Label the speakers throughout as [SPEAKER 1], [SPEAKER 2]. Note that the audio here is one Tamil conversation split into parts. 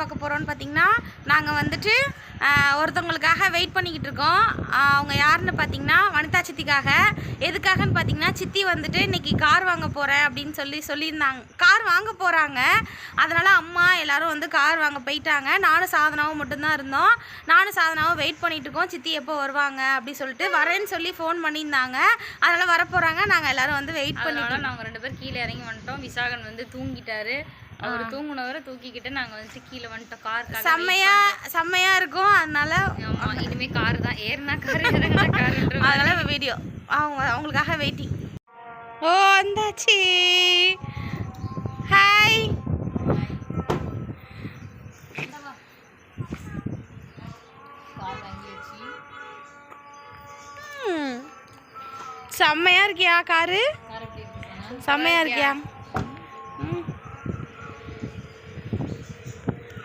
[SPEAKER 1] பார்க்க போகிறோம்னு பார்த்தீங்கன்னா நாங்கள் வந்துட்டு ஒருத்தவங்களுக்காக வெயிட் பண்ணிக்கிட்டு இருக்கோம். அவங்க யாருன்னு பார்த்தீங்கன்னா வனிதா சித்திக்காக. எதுக்காகன்னு பார்த்தீங்கன்னா சித்தி வந்துட்டு இன்னைக்கு கார் வாங்க போகிறேன் அப்படின்னு சொல்லி சொல்லியிருந்தாங்க. கார் வாங்க போகிறாங்க அதனால் அம்மா எல்லாரும் வந்து கார் வாங்க போயிட்டாங்க. நானும் சாதனாவும் மட்டும்தான் இருந்தோம். நானும் சாதனாவும் வெயிட் பண்ணிட்டு இருக்கோம். சித்தி எப்போ வருவாங்க அப்படி சொல்லிட்டு வரேன்னு சொல்லி ஃபோன் பண்ணியிருந்தாங்க. அதனால் வர போகிறாங்க நாங்கள் எல்லாரும் வந்து வெயிட் பண்ணிட்டு
[SPEAKER 2] அதனால நாங்க ரெண்டு பேரும் கீழே இறங்கி வந்துட்டோம். விசாகன் வந்து தூங்கிட்டாரு. அவர் தூங்குனவரை தூக்கிக்கிட்டு நாங்க வந்து கீழே வந்துட்டோம். கார்
[SPEAKER 1] செம்மையா செம்மையா இருக்கும். அதனால
[SPEAKER 2] இனிமே கார் தான். ஏறினா கார் இறங்கினா கார்ன்ற
[SPEAKER 1] அதனால வீடியோ அவங்க அவங்களுக்காக வெயிட்டிங் ஓ வந்தாச்சு. ஹாய் செம்மையா இருக்கியா காரு செம்மையா இருக்கியா ம்.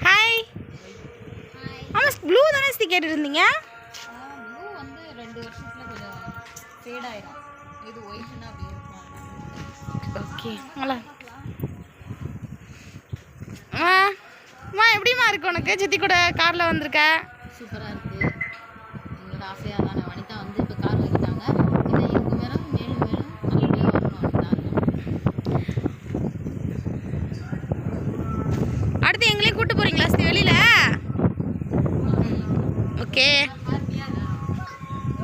[SPEAKER 1] ஹாய் ஆமாம் இருந்தீங்க
[SPEAKER 2] ப்ளூ வந்து ரெண்டு வருஷத்துல கொஞ்சம் ஃபேட் ஆயிடும் இது ஒயிட்னா அப்படியே இருக்கும்
[SPEAKER 1] ஓகே. நல்லா ஆ அம்மா எப்படிம்மா இருக்கு உனக்கு? சித்தி கூட காரில் வந்திருக்க?
[SPEAKER 2] சூப்பரா இருக்கு. எங்களோட ஆசையா தான் வனிதா வந்து இப்போ கார்
[SPEAKER 1] ஓகே.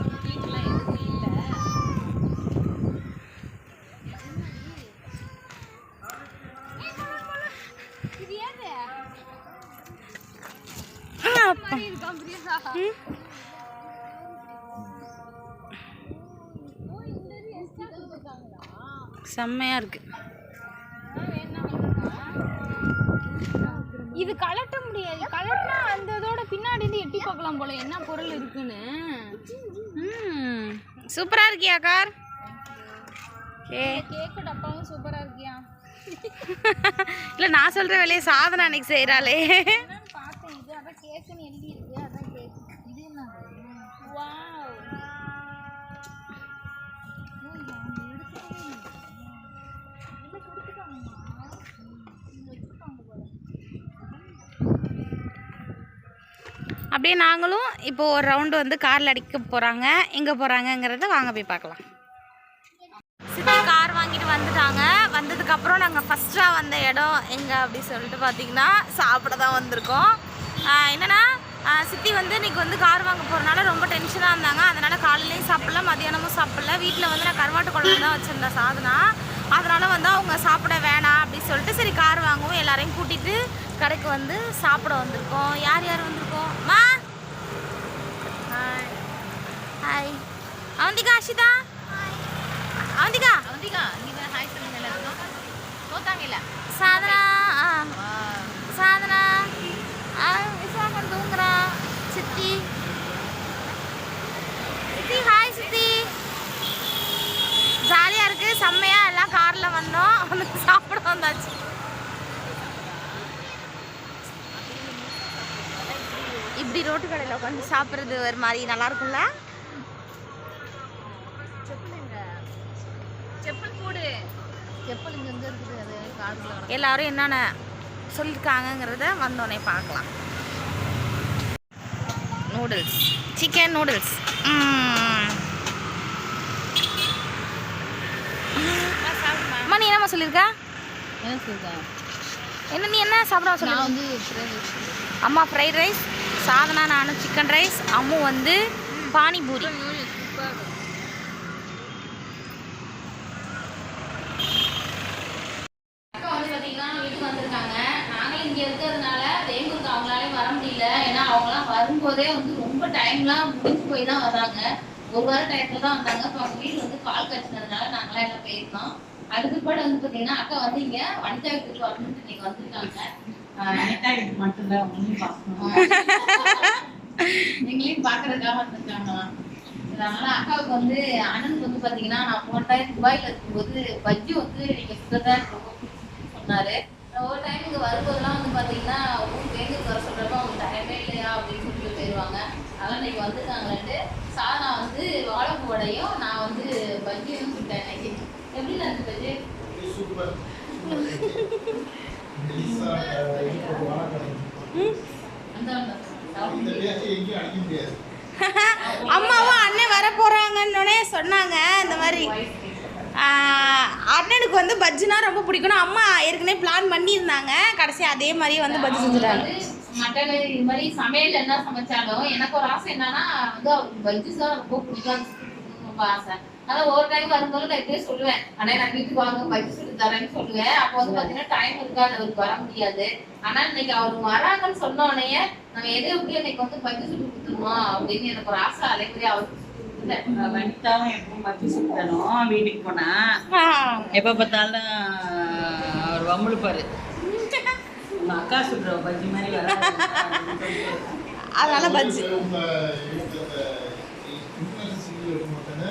[SPEAKER 2] எதுவும் இல்லை
[SPEAKER 1] செம்மையா இருக்கு.
[SPEAKER 2] இது கலட்ட முடியாது. கலட்டினா பின்னாடி இருந்து எட்டி பார்க்கலாம் போல. என்ன பொருள் இருக்குன்னு?
[SPEAKER 1] சூப்பரா இருக்கியா கார்?
[SPEAKER 2] கேக்கு டப்பாவும் சூப்பரா இருக்கியா?
[SPEAKER 1] இல்லை நான் சொல்ற வேலையை சாதனை அன்னைக்கு
[SPEAKER 2] என்னன்னு பார்த்தேன் இது அதான் கேக்குன்னு எழுதி
[SPEAKER 1] அப்படியே நாங்களும் இப்போ ஒரு ரவுண்டு வந்து காரில் அடிக்க போகிறாங்க எங்கே போகிறாங்கங்கிறத வாங்க போய் பார்க்கலாம். சித்தி கார் வாங்கிட்டு வந்துட்டாங்க. வந்ததுக்கப்புறம் நாங்கள் ஃபஸ்ட்டாக வந்த இடம் எங்கே அப்படி சொல்லிட்டு பார்த்தீங்கன்னா சாப்பிட தான் வந்திருக்கோம். என்னென்னா என்னன்னா சித்தி வந்து இன்றைக்கி வந்து கார் வாங்க போகிறனால ரொம்ப டென்ஷனாக இருந்தாங்க. அதனால் காலையிலையும் சாப்பிடல மதியானமும் சாப்பிடல. வீட்டில் வந்து நான் கருவாட்டு குழம்பு தான் வச்சுருந்தேன் சாதனா. அதனால் வந்து அவங்க சாப்பிட வேணாம் அப்படின்னு சொல்லிட்டு சரி கார் வாங்குவோம். எல்லாரையும் கூட்டிகிட்டு கடைக்கு வந்து சாப்பிட வந்திருக்கோம். யார் யார் வந்து மா ஹாய் ஹாய் அவந்திகா அஷிதா அவந்திகா
[SPEAKER 2] தான் ஹாய் சொல்லுங்க எல்லாருக்கும் தோத்தாங்கல்ல
[SPEAKER 1] சாதனா ஆ சாதனா ஆ விசாகன் தூங்குறா சித்தி சித்தி ஹாய் சித்தி ஜாலியாக இருக்கு செம்மையா எல்லாம் காரில் வந்தோம் வந்து சாப்பிட வந்தாச்சு இப்படி ரோட்டு கடையில் உட்காந்து சாப்பிட்றது ஒரு மாதிரி நல்லா இருக்கும்ல எல்லாரும் என்னென்ன சொல்லியிருக்காங்கங்கிறத வந்தோடனே பார்க்கலாம். நூடுல்ஸ் சிக்கன் நூடுல்ஸ் அம்மா நீ என்னம்மா சொல்லியிருக்க?
[SPEAKER 2] என்ன சொல்றேன்
[SPEAKER 1] என்ன நீ என்ன சாப்பிட சொல்லி. அம்மா ஃப்ரைட் ரைஸ் சாதனா நானும் சிக்கன் ரைஸ் அம்மு வந்து பானிபூரி. அக்கா வந்து வீட்டுக்கு வந்திருக்காங்க. நாங்களும் இங்கே இருக்கிறதுனால வர முடியல. வரும்போதே வந்து ரொம்ப டைம்லாம் முடிஞ்சு போய் தான் வராங்க ஒரு வார தான் வந்தாங்க. இப்போ அவங்க வீடு வந்து கால் கட்டினதுனால நாங்களாம் எல்லாம் போயிருந்தோம். அதுக்கு பாடு வந்து பார்த்தீங்கன்னா அக்கா வந்து இங்கே வனிதா வீட்டுக்கு வரணும்னு இன்னைக்கு வந்திருக்காங்க. எங்களையும் பார்க்கறதுக்காக வந்திருக்காங்களாம் அதனால அக்காவுக்கு வந்து அண்ணனுக்கு வந்து பாத்தீங்கன்னா நான் போன டைம் துபாயில இருக்கும்போது பஜ்ஜி வந்து நீங்க சுத்ததா ரொம்ப பிடிச்சிருக்குன்னு சொன்னாரு. ஒரு டைம் இங்க வரும்போதெல்லாம் வந்து பாத்தீங்கன்னா ஊர் வேங்கூர் வர சொல்றப்ப அவங்க டைமே இல்லையா? அப்படின்னு சொல்லிட்டு போயிடுவாங்க அதனால இன்னைக்கு வந்துருக்காங்கன்ட்டு சாதனா வந்து வாழைப்பூ வடையும் நான் வந்து பஜ்ஜியும் சுட்டேன் இன்னைக்கு. எப்படி இருந்துச்சு பஜ்ஜி?
[SPEAKER 3] சூப்பர்.
[SPEAKER 1] அம்மாவும் அண்ணன் வர போகிறாங்கன்னொடனே சொன்னாங்க இந்த மாதிரி. அண்ணனுக்கு வந்து பஜ்ஜினா ரொம்ப பிடிக்கணும் அம்மா ஏற்கனவே பிளான் பண்ணியிருந்தாங்க. கடைசி அதே மாதிரியே வந்து பஜ்ஜி செஞ்சுட்டாங்க.
[SPEAKER 2] மட்டன் இது மாதிரி சமையல் என்ன சமைச்சாலும் எனக்கு ஒரு ஆசை என்னன்னா வந்து அவருக்கு பஜ்ஜி தான் ரொம்ப பிடிக்கும். ரொம்ப ஆசை. அதான் ஒரு டைம் வரும்போது நான் இப்படியே சொல்லுவேன். அண்ணா நான் வீட்டுக்கு வாங்க பஜ்ஜி சுட்டு தரேன்னு சொல்லுவேன். அப்போ வந்து பாத்தீங்கன்னா டைம் இருக்காது அவருக்கு வர முடியாது. ஆனா இன்னைக்கு அவர் வராங்கன்னு சொன்ன உடனே நம்ம எதை எப்படி இன்னைக்கு வந்து பஜ்ஜி சுட்டு கொடுத்துருவோம் அப்படின்னு எனக்கு ஒரு ஆசை மாதிரி அவருக்கு.
[SPEAKER 4] வனிதாவும் எப்பவும் பத்தி சுத்தணும் வீட்டுக்கு போனா. எப்ப பார்த்தாலும் அவர் வம்புழுப்பாரு. உங்க அக்கா சுடுற பஜ்ஜி மாதிரி
[SPEAKER 1] அதனால பஜ்ஜி
[SPEAKER 3] உங்க இவங்க இந்த influencer single இருக்க மாட்டாங்க.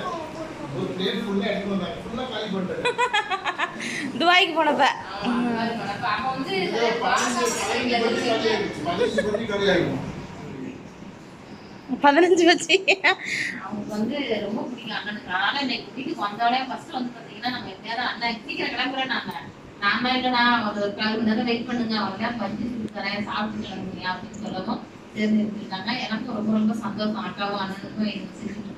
[SPEAKER 3] ஒரு plate full ஆ எடுத்துட்டு வந்தாங்க. full ஆ காலி பண்ணிட்டாங்க.
[SPEAKER 1] துபாய்க்கு போனப்ப
[SPEAKER 2] அப்ப வந்து
[SPEAKER 3] இது பதினஞ்சு பதினஞ்சு பஜ்ஜி காலி ஆயிடுச்சு. பதினஞ்சு பஜ்ஜி காலி ஆயிடும்.
[SPEAKER 1] பதினஞ்சு வச்சு.
[SPEAKER 2] அவங்களுக்கு வந்து ரொம்ப பிடிக்கும். அண்ணனுக்கு அதனால இன்னைக்கு வீட்டுக்கு வந்தோடனே ஃபர்ஸ்ட் வந்து பாத்தீங்கன்னா நம்ம எப்படியாவது அண்ணன் சீக்கிரம் கிளம்புறேன் நாங்க நாம இல்லைனா ஒரு நேரம் வெயிட் பண்ணுங்க. அவங்க பஞ்சு தரேன் சாப்பிட்டு கிளம்புங்க அப்படின்னு சொல்லவும் இருந்துட்டாங்க எனக்கும் ரொம்ப ரொம்ப சந்தோஷம். அக்காவும் அண்ணனுக்கும் எனக்கு செஞ்சுட்டு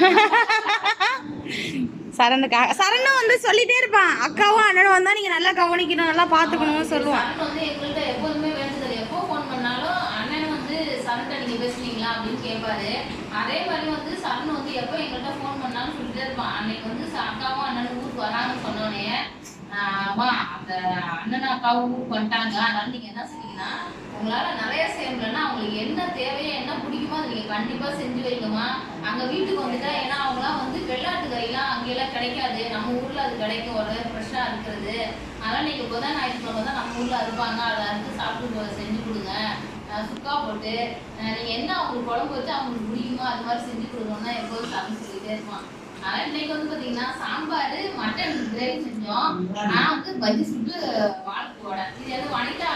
[SPEAKER 3] சடங்கு சடங்கு
[SPEAKER 1] சரணுக்காக சரணும் வந்து சொல்லிட்டே இருப்பான். அக்காவும் அண்ணனும் வந்தா நீங்க நல்லா கவனிக்கணும் நல்லா பாத்துக்கணும்னு சொல்லுவான்.
[SPEAKER 2] சரண் வந்து எங்கள்கிட்ட எப்போதுமே வேண்டுதல் எப்போ ஃபோன் பண்ணாலும் அண்ணன் வந்து சரண்கிட்ட நீங்க பேசுனீங்களா அப்படின்னு கேட்பாரு. அதே மாதிரி வந்து சரண் வந்து எப்போ எங்கள்கிட்ட ஃபோன் பண்ணாலும் சொல்லிட்டே இருப்பான். அன்னைக்கு வந்து ச- அக்காவும் அண்ணனும் ஊருக்கு வராங்கன்னு சொன்னோடனே அம்மா அந்த அண்ணன் அக்காவும் பண்ணிட்டாங்க. அதனால நீங்க என்ன சொன்னீங்கன்னா உங்களால நிறைய செய்ய முடியலன்னா அவங்களுக்கு என்ன தேவையோ என்ன பிடிக்குமோ அதை நீங்க கண்டிப்பா செஞ்சு வைங்கம்மா. அங்க வீட்டுக்கு வந்துட்டா ஏன்னா அவங்களாம் வந்து வெள்ளாட்டு கறிலாம் அங்கெல்லாம் கிடைக்காது. நம்ம ஊர்ல அது கிடைக்கும். ஒரு ஃப்ரெஷ்ஷா இருக்கிறது. அதனால நீங்க புதன் ஞாயிற்றுக்கிழமை தான் நம்ம ஊர்ல இருப்பாங்க அதை அறுத்து சாப்பிட்டு செஞ்சு கொடுங்க. சுக்கா போட்டு நீங்க என்ன அவங்களுக்கு குழம்பு வச்சு அவங்களுக்கு பிடிக்குமோ அது மாதிரி செஞ்சு கொடுக்கணும்னா எப்போதும் சாமி சொல்லிட்டே இருப்பான். அதனால இன்னைக்கு வந்து பாத்தீங்கன்னா சாம்பார் மட்டன் கிரேவி செஞ்சோம். நான் வந்து பஜ்ஜி சுட்டு வாழைப்பூ வடை இது வந்து வனிதா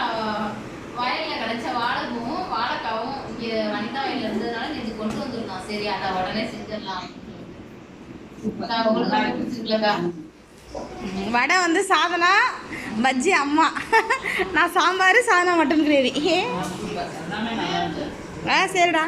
[SPEAKER 2] வயல்ல கிடைச்ச வாழைப்பூவும் வாழைக்காவும் இங்க வனிதா வயல்ல இருந்ததுனால நேற்று கொண்டு வந்திருந்தோம். சரி அதை உடனே செஞ்சிடலாம்.
[SPEAKER 1] வடை வந்து சாதனா பஜ்ஜி அம்மா. நான் சாம்பார் சாதனா மட்டன் கிரேவி. ஆ சரிடா.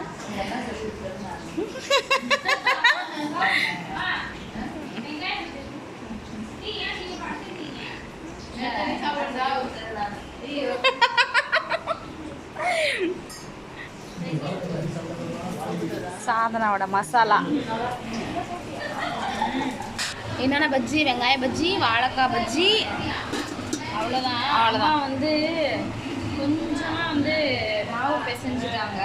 [SPEAKER 1] சாதனாவோட மசாலா. என்னென்ன பஜ்ஜி? வெங்காய பஜ்ஜி வாழைக்காய் பஜ்ஜி.
[SPEAKER 5] அவ்வளோதான். அவ்வளோதான் வந்து கொஞ்சமாக வந்து மாவு பிசைஞ்சுட்டாங்க.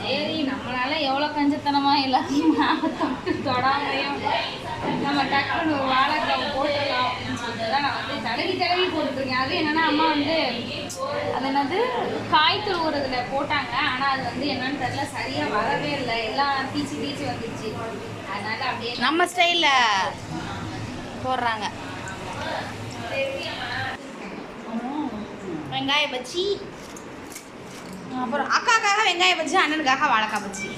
[SPEAKER 5] சரி நம்மளால எவ்வளோ கஞ்சத்தனமா எல்லாத்தையும் மாவு தொட்டு தொடாமையும் நம்ம டக்குன்னு ஒரு வாழைக்காய் போட்டுடலாம் அப்படின்னு சொல்லிட்டு தான் நான் வந்து தடவி தடவி போட்டுருக்கேன் அது என்னன்னா அம்மா வந்து அது என்னது காய் துருவுறதுல போட்டாங்க. ஆனால் அது வந்து என்னன்னு தெரியல சரியாக வரவே இல்லை. எல்லாம் தீச்சு தீச்சு வந்துச்சு அதனால அப்படியே
[SPEAKER 1] நம்ம ஸ்டைலில் போடுறாங்க. வெங்காய பஜ்ஜி. அப்புறம் அக்காக்காக வெங்காய பஜ்ஜி அண்ணனுக்காக வாழைக்காய் பஜ்ஜி.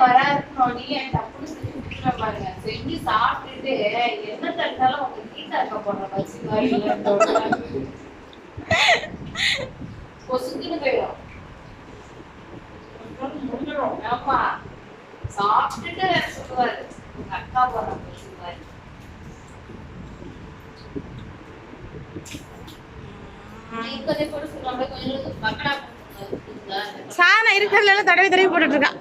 [SPEAKER 4] வராது.
[SPEAKER 2] செஞ்சு பாருங்க. செஞ்சு சாப்பிட்டுட்டு என்ன தடுத்தாலும் கீதா போயிடும் முடிஞ்சிடும் ஆமா சாப்பிட்டுட்டு வேற சொல்லுவாரு உங்க அக்கா போடுற பஜ்ஜி மாதிரி சொல்லுவாங்க
[SPEAKER 1] இருக்கிறதுல தடவி தடவி போட்டுட்டு இருக்கா